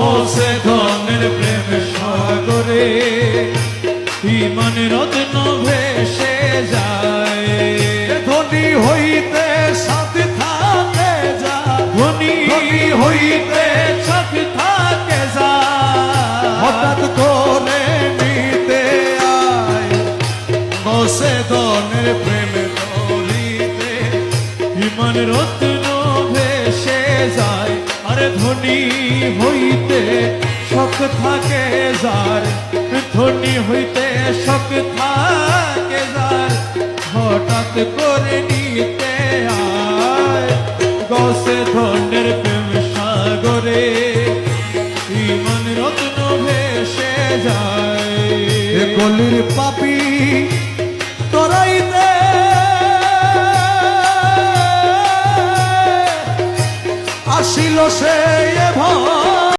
Moshe ধনের প্রেম সাগরে ইমান রত্ন ভেসে যায়। ধনী হইতে সাথে থাকে যা ধনী হইতে সব থাকে যায় হঠাৎ করে নিতে আয়। বসে ধনের প্রেম ধরিতে ইমান রত্ন ভেসে যায়। আরে ধনী হইতে শখ থাকে যার, ধনী হইতে শখ থাকে যার। হঠাৎ করে নিতে আয়, গসে ধনের প্রেম সাগরে, ইমান রত্ন ভেসে যায়। গলির পাপি তরাইতে আসিল সে